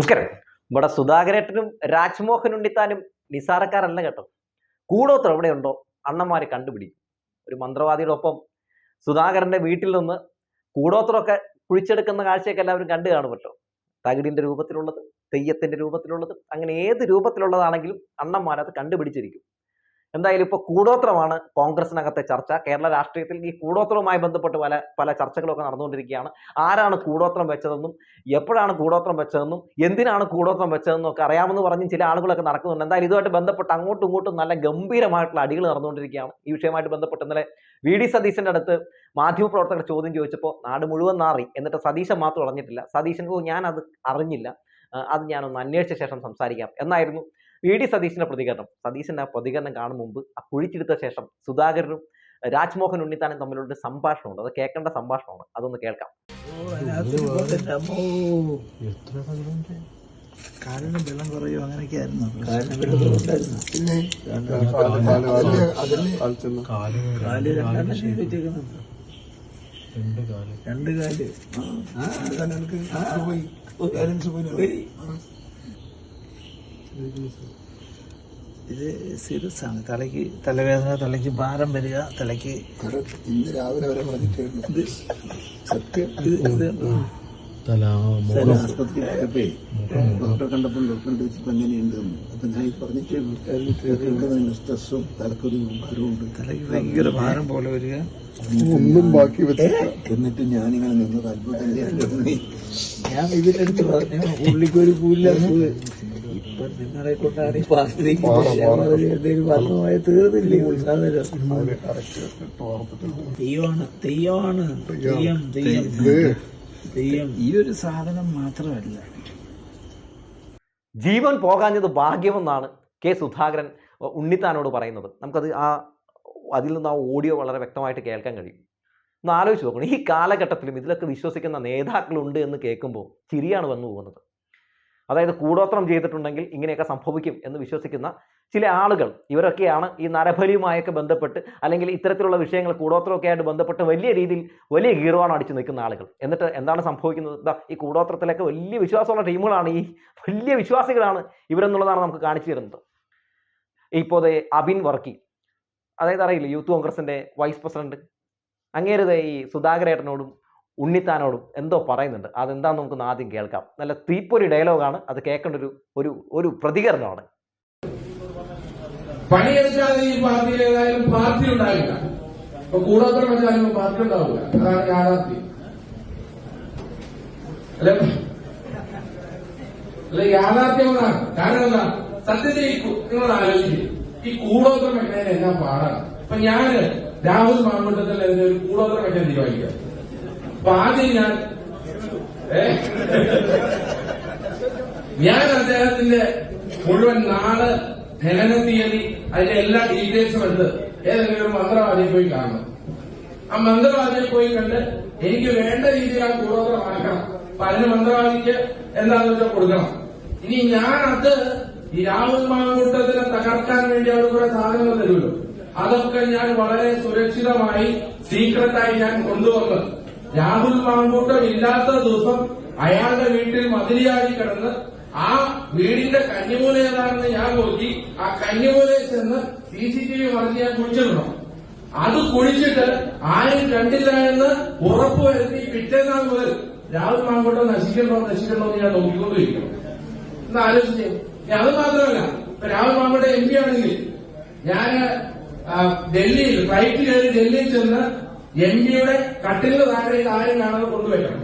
നമസ്കാരം. ഇവിടെ സുധാകരേട്ടനും രാജ്മോഹൻ ഉണ്ണിത്താനും നിസാരക്കാരല്ല കേട്ടോ. കൂടോത്രം എവിടെയുണ്ടോ? അണ്ണന്മാരെ കണ്ടുപിടിക്കും. ഒരു മന്ത്രവാദിയുടെ ഒപ്പം സുധാകരന്റെ വീട്ടിൽ നിന്ന് കൂടോത്രമൊക്കെ കുഴിച്ചെടുക്കുന്ന കാഴ്ചയൊക്കെ എല്ലാവരും കണ്ടു കാണുമല്ലോ. തകിടിന്റെ രൂപത്തിലുള്ളത് തെയ്യത്തിന്റെ രൂപത്തിലുള്ളത് അങ്ങനെ ഏത് രൂപത്തിലുള്ളതാണെങ്കിലും അണ്ണന്മാരത് കണ്ടുപിടിച്ചിരിക്കും. എന്തായാലും ഇപ്പോൾ കൂടോത്രമാണ് കോൺഗ്രസിനകത്തെ ചർച്ച. കേരള രാഷ്ട്രീയത്തിൽ ഈ കൂടോത്രവുമായി ബന്ധപ്പെട്ട് പല പല ചർച്ചകളൊക്കെ നടന്നുകൊണ്ടിരിക്കുകയാണ്. ആരാണ് കൂടോത്രം വെച്ചതെന്നും എപ്പോഴാണ് കൂടോത്രം വെച്ചതെന്നും എന്തിനാണ് കൂടോത്രം വെച്ചതെന്നും ഒക്കെ അറിയാമെന്ന് പറഞ്ഞ് ചില ആളുകളൊക്കെ നടക്കുന്നുണ്ട്. എന്തായാലും ഇതുമായിട്ട് ബന്ധപ്പെട്ട് അങ്ങോട്ടും ഇങ്ങോട്ടും നല്ല ഗംഭീരമായിട്ടുള്ള അടികൾ നടന്നുകൊണ്ടിരിക്കുകയാണ്. ഈ വിഷയമായിട്ട് ബന്ധപ്പെട്ട് ഇന്നലെ വി ഡി സതീശന്റെ അടുത്ത് മാധ്യമപ്രവർത്തകർ ചോദ്യം ചോദിച്ചപ്പോൾ നാട് മുഴുവൻ നാറി. എന്നിട്ട് സതീശൻ മാത്രം അറിഞ്ഞിട്ടില്ല സതീശൻ ഓ ഞാൻ അത് അറിഞ്ഞില്ല അത് ഞാനൊന്ന് അന്വേഷിച്ച ശേഷം സംസാരിക്കാം. എന്നായിരുന്നു വി ഡി സതീശന്റെ പ്രതികരണം സതീശന്റെ ആ പ്രതികരണം കാണും മുമ്പ് ആ കുഴിച്ചെടുത്ത ശേഷം സുധാകരനും രാജ്മോഹൻ ഉണ്ണിത്താനും തമ്മിലുള്ള ഒരു സംഭാഷണമുണ്ട് അത് കേൾക്കേണ്ട സംഭാഷണമാണ് അതൊന്ന് കേൾക്കാം കാലിന് വെള്ളം കുറയോ അങ്ങനെയൊക്കെ ആയിരുന്നു പിന്നെ കാൽ രണ്ടെണ്ണം ചെയ്തിരിക്കുന്നുണ്ട് രണ്ട് കാൽ ആ, രണ്ട് കാൽ എനിക്ക് പോയി ബാലൻസ് പോയി ഇത് സീരിയസ് ആണ് തലയ്ക്ക് തലവേദന തലയ്ക്ക് ഭാരം വരിക തലയ്ക്ക് ഇന്ന് രാവിലെ വരെ സത്യം. ഞാൻ ആസ്പത്രിയിൽ പോയപ്പോ ഡോക്ടറെ കണ്ടപ്പോൾ ഡോക്ടറെ ചോദിച്ചപ്പോ എങ്ങനെയുണ്ട് എന്ന്. അപ്പൊ ഞാൻ ഈ പറഞ്ഞിട്ട് ഇവിടെ നിന്ന് സ്ട്രെസ്സും തലക്കൊരു ഭാരവും ഉണ്ട് തലയ്ക്ക് ഭയങ്കര ഭാരം പോലെ വരിക. ഒന്നും ബാക്കി എന്നിട്ട് ഞാനിങ്ങനെ നിന്നത് അത്ഭുതം ഞാൻ ഇതിനടുത്ത് പറഞ്ഞു പുള്ളിക്കൊരു കൂലില്ല ഇപ്പൊ നിങ്ങളെ കൊണ്ടാണ് ഈ പാർട്ടിയിലേക്ക് എന്തെങ്കിലും വർണമായ തീർന്നില്ലേ? ഉത്സാഹം തെയ്യമാണ് തെയ്യമാണ്. തെയ്യം. തെയ്യം തെയ്യം. ഈ ഒരു സാധനം മാത്രമല്ല. ജീവൻ പോകാഞ്ഞത് ഭാഗ്യമെന്നാണ് കെ സുധാകരൻ ഉണ്ണിത്താനോട് പറയുന്നത്. നമുക്കത് ആ അതിൽ നിന്ന് ആ ഓഡിയോ വളരെ വ്യക്തമായിട്ട് കേൾക്കാൻ കഴിയും. ഒന്ന് ആലോചിച്ച് നോക്കണം. ഈ കാലഘട്ടത്തിലും ഇതിലൊക്കെ വിശ്വസിക്കുന്ന നേതാക്കളുണ്ട് എന്ന് കേൾക്കുമ്പോൾ ചിരിയാണ് വന്നു പോകുന്നത്. അതായത് കൂടോത്രം ചെയ്തിട്ടുണ്ടെങ്കിൽ ഇങ്ങനെയൊക്കെ സംഭവിക്കും എന്ന് വിശ്വസിക്കുന്ന ചില ആളുകൾ ഇവരൊക്കെയാണ് ഈ നരബലിയുമായൊക്കെ ബന്ധപ്പെട്ട് അല്ലെങ്കിൽ ഇത്തരത്തിലുള്ള വിഷയങ്ങൾ കൂടോത്രമൊക്കെ ആയിട്ട് ബന്ധപ്പെട്ട് വലിയ രീതിയിൽ വലിയ ഗീർവാണം അടിച്ചു നിൽക്കുന്ന ആളുകൾ. എന്നിട്ട് എന്താണ് സംഭവിക്കുന്നത്? ഈ കൂടോത്രത്തിലൊക്കെ വലിയ വിശ്വാസമുള്ള ടീമുകളാണ്. ഈ വലിയ വിശ്വാസികളാണ് ഇവരെന്നുള്ളതാണ് നമുക്ക് കാണിച്ചു തരുന്നത്. ഇപ്പോൾ അബിൻ വർക്കി. അതായത് അറിയില്ല യൂത്ത് കോൺഗ്രസിന്റെ വൈസ് പ്രസിഡന്റ്. അങ്ങേരുത് ഈ സുധാകരേട്ടനോടും ഉണ്ണിത്താനോടും എന്തോ പറയുന്നുണ്ട്. അതെന്താന്ന് നമുക്കൊന്ന് ആദ്യം കേൾക്കാം. നല്ല തീപ്പൊരി ഡയലോഗാണ്. അത് കേൾക്കേണ്ട ഒരു ഒരു ഒരു പ്രതികരണമാണ് പണിയെടുക്കാതെ ഈ പാർട്ടിയിൽ ഏതായാലും പാർട്ടി ഉണ്ടാവില്ല. ഇപ്പൊ കൂടോത്രം വെച്ചാലും പാർട്ടി ഉണ്ടാവില്ല. അതാണ് യാഥാർത്ഥ്യം അല്ലെ? അല്ല യാഥാർത്ഥ്യം എന്നാണ് കാരണം എന്താ? സത്യത്തിൽ ഈ നിങ്ങൾ ആലോചിക്കും. ഈ കൂടോത്രം വെക്കുന്നതിന് എന്നാ പാടാണ്? ഇപ്പൊ ഞാൻ രാഹുൽ മാങ്കൂട്ടത്തിൽ അതിന് ഒരു കൂടോത്രം വെക്കാൻ തീരുമാനിക്കാം അപ്പൊ ഞാൻ ഞാൻ അദ്ദേഹത്തിന്റെ മുഴുവൻ നാൾ ഖനന തീയതി അതിന്റെ എല്ലാ ഡീറ്റെയിൽസും എടുത്ത് ഏതെങ്കിലും ഒരു മന്ത്രവാദിയെ പോയി കാണണം ആ മന്ത്രവാദിയെ പോയി കണ്ട് എനിക്ക് വേണ്ട രീതിയിൽ ആ കൂടോത്രം ആക്കണം അപ്പൊ അതിന് മന്ത്രവാദിക്ക് എന്താണെന്ന് കൊടുക്കണം. ഇനി ഞാൻ അത് ഈ രാഹുൽ മാങ്കൂട്ടത്തിനെ തകർക്കാൻ വേണ്ടി അവർ കുറെ സാധനങ്ങൾ തരുമല്ലോ. അതൊക്കെ ഞാൻ വളരെ സുരക്ഷിതമായി സീക്രട്ടായി ഞാൻ കൊണ്ടുവന്ന് രാഹുൽ മാങ്കൂട്ടം ഇല്ലാത്ത ദിവസം അയാളുടെ വീട്ടിൽ മതിലിയാടി കിടന്ന് ആ വീടിന്റെ കന്നിമൂല ഏതാണെന്ന് ഞാൻ നോക്കി. ആ കന്നിമൂലയിൽ ചെന്ന് സി സി ടി വി മറിച്ച് ഞാൻ കുഴിച്ചിടണം അത് കുഴിച്ചിട്ട് ആരും കണ്ടില്ല എന്ന് ഉറപ്പുവരുത്തി പിറ്റേന്നാൾ മുതൽ രാഹുൽ മാങ്കൂട്ടം നശിക്കണോ നശിക്കണോ എന്ന് ഞാൻ നോക്കിക്കൊണ്ടിരിക്കണം എന്ന് ആലോചിച്ചു ഞാൻ അത് മാത്രമല്ല രാഹുൽ മാങ്കൂട്ടം എം പി ആണെങ്കിൽ ഞാൻ ഡൽഹിയിൽ ഫ്ലൈറ്റ് കയറി ഡൽഹിയിൽ ചെന്ന് എം പിയുടെ കട്ടിലിന് താഴെ ആരും കാണാതെ കൊണ്ടുവയ്ക്കണം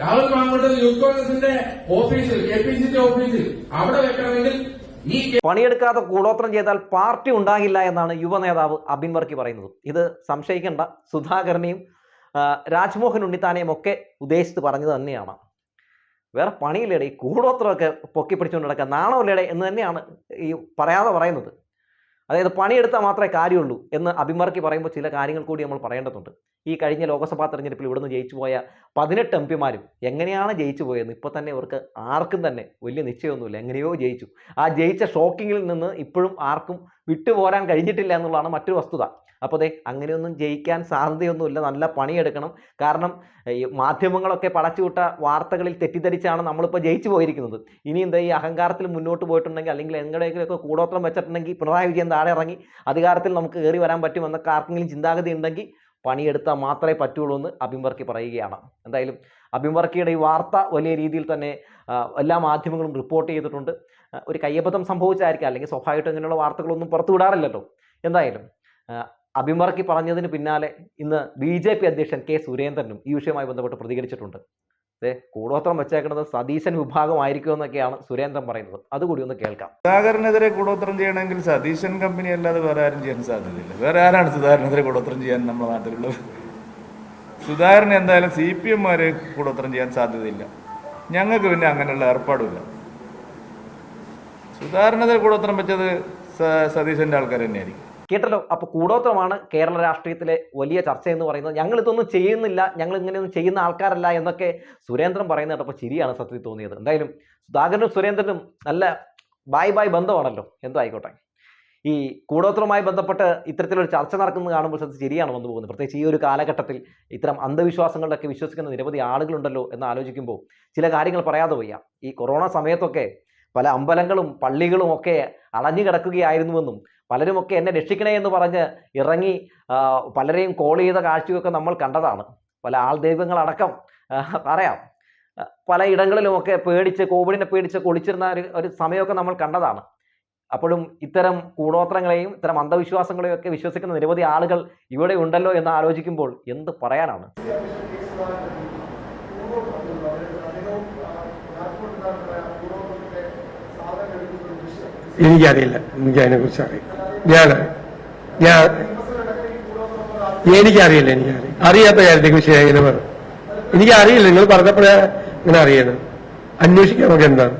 രാഹുൽ മാങ്കോട്ടം യൂത്ത് കോൺഗ്രസിന്റെ ഓഫീസിൽ കെ പി സി സി ഓഫീസിൽ അവിടെ വെക്കണമെങ്കിൽ ഈ പണിയെടുക്കാതെ കൂടോത്രം ചെയ്താൽ പാർട്ടി ഉണ്ടാകില്ല എന്നാണ് യുവ നേതാവ് അബിൻ വർക്കി പറയുന്നത്. ഇത് സംശയിക്കേണ്ട. സുധാകരനെയും രാജ്മോഹൻ ഉണ്ണിത്താനെയും ഒക്കെ ഉദ്ദേശിച്ച് പറഞ്ഞത് തന്നെയാണ്. വേറെ പണിയില്ലേടെ? ഈ കൂടോത്രമൊക്കെ പൊക്കി പിടിച്ചുകൊണ്ട് നടക്കുക നാണമില്ലേടെ എന്ന് തന്നെയാണ് ഈ പറയാതെ പറയുന്നത്. അതായത് പണിയെടുത്താൽ മാത്രമേ കാര്യമുള്ളൂ എന്ന് അഭിമർക്കി പറയുമ്പോൾ ചില കാര്യങ്ങൾ കൂടി നമ്മൾ പറയേണ്ടതുണ്ട്. ഈ കഴിഞ്ഞ ലോക്സഭാ തെരഞ്ഞെടുപ്പിൽ ഇവിടുന്ന് ജയിച്ചു പോയ പതിനെട്ട് എം പിമാരും എങ്ങനെയാണ് ജയിച്ചു പോയതെന്ന് ഇപ്പോൾ തന്നെ ഇവർക്ക് ആർക്കും തന്നെ വലിയ നിശ്ചയമൊന്നുമില്ല. എങ്ങനെയോ ജയിച്ചു. ആ ജയിച്ച ഷോക്കിങ്ങിൽ നിന്ന് ഇപ്പോഴും ആർക്കും വിട്ടുപോരാൻ കഴിഞ്ഞിട്ടില്ല എന്നുള്ളതാണ് മറ്റൊരു വസ്തുത. അപ്പോൾ അതെ അങ്ങനെയൊന്നും ജയിക്കാൻ സാധ്യതയൊന്നുമില്ല. നല്ല പണിയെടുക്കണം. കാരണം ഈ മാധ്യമങ്ങളൊക്കെ പടച്ചുവിട്ട വാർത്തകളിൽ തെറ്റിദ്ധരിച്ചാണ് നമ്മളിപ്പോൾ ജയിച്ചു പോയിരിക്കുന്നത്. ഇനി എന്താ ഈ അഹങ്കാരത്തിൽ മുന്നോട്ട് പോയിട്ടുണ്ടെങ്കിൽ അല്ലെങ്കിൽ എങ്ങനെയെങ്കിലുമൊക്കെ കൂടോത്രം വെച്ചിട്ടുണ്ടെങ്കിൽ പിണറായി വിജയൻ താഴെ ഇറങ്ങി അധികാരത്തിൽ നമുക്ക് കയറി വരാൻ പറ്റുമെന്നൊക്കെ ആർക്കെങ്കിലും ചിന്താഗതി ഉണ്ടെങ്കിൽ പണിയെടുത്താൽ മാത്രമേ പറ്റുള്ളൂ എന്ന് അഭിംവർക്കി പറയുകയാണ്. എന്തായാലും അഭിംവർക്കിയുടെ ഈ വാർത്ത വലിയ രീതിയിൽ തന്നെ എല്ലാ മാധ്യമങ്ങളും റിപ്പോർട്ട് ചെയ്തിട്ടുണ്ട്. ഒരു കയ്യബദ്ധം സംഭവിച്ചായിരിക്കാം. അല്ലെങ്കിൽ സ്വാഭാവികമായിട്ടും ഇങ്ങനെയുള്ള വാർത്തകളൊന്നും പുറത്തു വിടാറില്ലല്ലോ. എന്തായാലും അഭിമർക്കി പറഞ്ഞതിന് പിന്നാലെ ഇന്ന് ബി ജെ പി അധ്യക്ഷൻ കെ സുരേന്ദ്രനും ഈ വിഷയവുമായി ബന്ധപ്പെട്ട് പ്രതികരിച്ചിട്ടുണ്ട്. കൂടോത്രം വെച്ചേക്കുന്നത് സതീശൻ വിഭാഗമായിരിക്കും എന്നൊക്കെയാണ് സുരേന്ദ്രൻ പറയുന്നത്. അതുകൂടി ഒന്ന് കേൾക്കാം. സുധാകരനെതിരെ കൂടോത്രം ചെയ്യണമെങ്കിൽ സതീശൻ കമ്പനി അല്ലാതെ വേറെ ആരും ചെയ്യാൻ സാധ്യതയില്ല. വേറെ ആരാണ് സുധാകരനെതിരെ കൂടോത്രം ചെയ്യാൻ നമ്മുടെ നാട്ടിലുള്ളത്? സുധാകരൻ എന്തായാലും സി പി എംമാരെ കൂടോത്രം ചെയ്യാൻ സാധ്യതയില്ല. ഞങ്ങൾക്ക് പിന്നെ അങ്ങനെയുള്ള ഏർപ്പാടുമില്ല. സുധാകരനെതിരെ കൂടോത്രം വെച്ചത് സതീശന്റെ ആൾക്കാർ തന്നെയായിരിക്കും. കേട്ടല്ലോ. അപ്പോൾ കൂടോത്രമാണ് കേരള രാഷ്ട്രീയത്തിലെ വലിയ ചർച്ച എന്ന് പറയുന്നത്. ഞങ്ങൾ ഇതൊന്നും ചെയ്യുന്നില്ല. ഞങ്ങൾ ഇങ്ങനെയൊന്നും ചെയ്യുന്ന ആൾക്കാരല്ല എന്നൊക്കെ സുരേന്ദ്രൻ പറയുന്നത് കേട്ടപ്പോൾ ശരിയാണ് സത്യത്തിൽ തോന്നിയത്. എന്തായാലും സുധാകരനും സുരേന്ദ്രനും നല്ല ബായ് ബായ് ബന്ധമാണല്ലോ. എന്തോ ആയിക്കോട്ടെ. ഈ കൂടോത്രവുമായി ബന്ധപ്പെട്ട് ഇത്തരത്തിലൊരു ചർച്ച നടക്കുന്നത് കാണുമ്പോൾ സത്യം ശരിയാണ് വന്നു പോകുന്നത്. പ്രത്യേകിച്ച് ഈ ഒരു കാലഘട്ടത്തിൽ ഇത്തരം അന്ധവിശ്വാസങ്ങളിലൊക്കെ വിശ്വസിക്കുന്ന നിരവധി ആളുകളുണ്ടല്ലോ എന്ന് ആലോചിക്കുമ്പോൾ ചില കാര്യങ്ങൾ പറയാതെ വയ്യ. ഈ കൊറോണ സമയത്തൊക്കെ പല അമ്പലങ്ങളും പള്ളികളും ഒക്കെ അടഞ്ഞു കിടക്കുകയായിരുന്നുവെന്നും പലരുമൊക്കെ എന്നെ രക്ഷിക്കണേ എന്ന് പറഞ്ഞ് ഇറങ്ങി പലരെയും കോൾ ചെയ്ത കാഴ്ചയൊക്കെ നമ്മൾ കണ്ടതാണ്. പല ആൾ ദൈവങ്ങളടക്കം പറയാം. പല ഇടങ്ങളിലുമൊക്കെ പേടിച്ച് കോവിഡിനെ പേടിച്ച് കൊളിച്ചിരുന്ന ഒരു ഒരു സമയമൊക്കെ നമ്മൾ കണ്ടതാണ്. അപ്പോഴും ഇത്തരം കൂടോത്രങ്ങളെയും ഇത്തരം അന്ധവിശ്വാസങ്ങളെയും ഒക്കെ വിശ്വസിക്കുന്ന നിരവധി ആളുകൾ ഇവിടെ ഉണ്ടല്ലോ എന്ന് ആലോചിക്കുമ്പോൾ എന്ത് പറയാനാണ്? എനിക്കറിയില്ല. എനിക്ക് അതിനെ കുറിച്ച് അറിയില്ല ഞാൻ ഞാൻ എനിക്കറിയില്ല എനിക്കറിയില്ല. അറിയാത്ത കാര്യത്തെ കുറിച്ച് ഞാൻ ഇങ്ങനെ പറഞ്ഞു എനിക്കറിയില്ല നിങ്ങൾ പറഞ്ഞപ്പോഴേ ഇങ്ങനെ അറിയണം അന്വേഷിക്കാൻ നമുക്ക് എന്താണ്.